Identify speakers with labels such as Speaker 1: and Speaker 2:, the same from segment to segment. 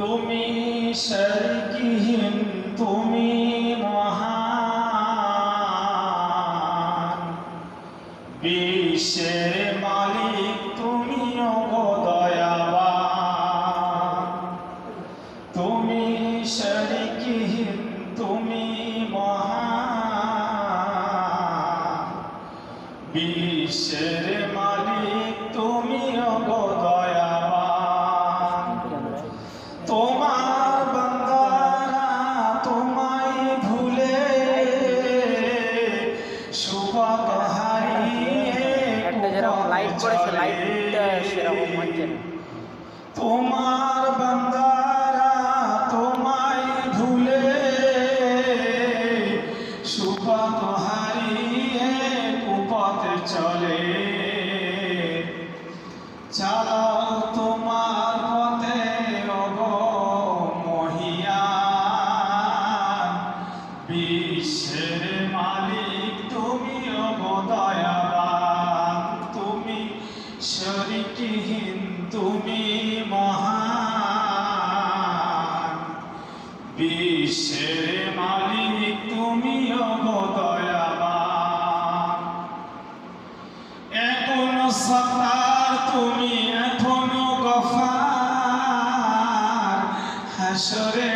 Speaker 1: তুমি শরকিহীন তুমি মহান। বিশ্বের মালিক তুমি অগদয়াবান তুমি শরকিহীন তুমি মহান। বিশ্বের মালিক তোমার বান্দারা তোমায় ভুলে সুপথ হারিয়ে
Speaker 2: যেরকম লাইট পড়েছে লাইটটা সেরকম হচ্ছে
Speaker 1: তোমার বান্দারা তোমায় ভুলে সুপথ হারিয়ে কুপথে চলে। চালাও বিশ্বের মালিক, তুমি অগ তুমি শরিকহীন তুমি মহান। বিশ্বের মালিক, তুমি অগ দয়াবান এখনও সত্তার, তুমি এখনও গফার। হাসরের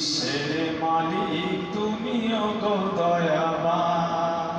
Speaker 1: বিশ্বের মালিক তুমিও গো দয়াবান।